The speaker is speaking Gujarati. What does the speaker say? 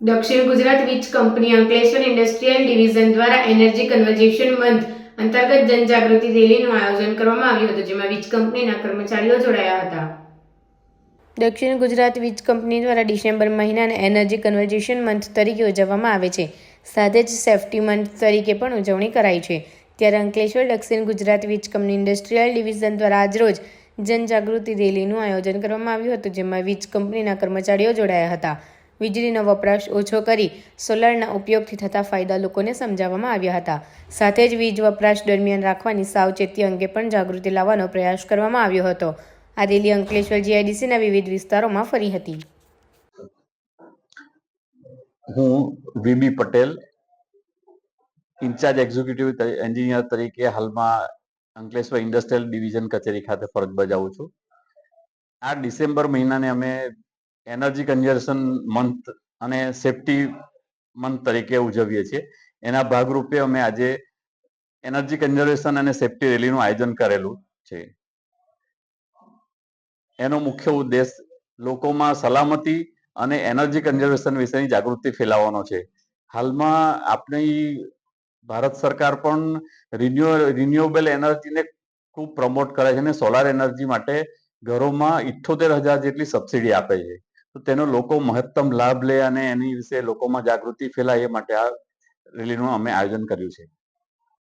દક્ષિણ ગુજરાત વીજ કંપની અંકલેશ્વર ઇન્ડસ્ટ્રીયલ ડિવિઝન દ્વારા એનર્જી કન્વર્ઝેશન મંથ અંતર્ગત જનજાગૃતિ રેલીનું આયોજન કરવામાં આવ્યું હતું, જેમાં વીજ કંપનીના કર્મચારીઓ જોડાયા હતા. દક્ષિણ ગુજરાત વીજ કંપની દ્વારા ડિસેમ્બર મહિનાને એનર્જી કન્વર્ઝેશન મંથ તરીકે ઉજવવામાં આવે છે. સાથે જ સેફ્ટી મંથ તરીકે પણ ઉજવણી કરાઈ છે. ત્યારે અંકલેશ્વર દક્ષિણ ગુજરાત વીજ કંપની ઇન્ડસ્ટ્રીયલ ડિવિઝન દ્વારા આજરોજ જનજાગૃતિ રેલીનું આયોજન કરવામાં આવ્યું હતું, જેમાં વીજ કંપનીના કર્મચારીઓ જોડાયા હતા. વીજળીનો વપરાશ ઓછો કરી સોલારના ઉપયોગથી થતા ફાયદા લોકોને સમજાવવામાં આવ્યા હતા. સાથે જ વીજ વપરાશ દરમિયાન રાખવાની સાવચેતી અંગે પણ જાગૃતિ લાવવાનો પ્રયાસ કરવામાં આવ્યો હતો. આ રેલી અંકલેશ્વર જીઆઈડીસીના વિવિધ વિસ્તારોમાં ફરી હતી. હું V B Patel, incharge executive engineer તરીકે હાલમાં અંકલેશ્વર ઇન્ડસ્ટ્રીયલ ડિવિઝન કચેરી ખાતે ફરજ બજાવું છું. આ ડિસેમ્બર મહિનાને અમે એનર્જી કન્ઝર્વેશન મંથ અને સેફટી મંથ તરીકે ઉજવીએ છીએ. એના ભાગરૂપે અમે આજે એનર્જી કન્ઝર્વેશન અને સેફટી રેલીનું આયોજન કરેલું છે. એનો મુખ્ય ઉદ્દેશ લોકોમાં સલામતી અને એનર્જી કન્ઝર્વેશન વિશેની જાગૃતિ ફેલાવવાનો છે. હાલમાં આપણી ભારત સરકાર પણ રિન્યુ રિન્યુએબલ એનર્જીને ખૂબ પ્રમોટ કરે છે અને સોલાર એનર્જી માટે ઘરોમાં ઇઠ્ઠોતેર હજાર જેટલી સબસિડી આપે છે. તો તેનો લોકો મહત્તમ લાભ લે અને એની વિશે લોકોમાં જાગૃતિ ફેલાય એ માટે આ રેલીનું અમે આયોજન કર્યું છે.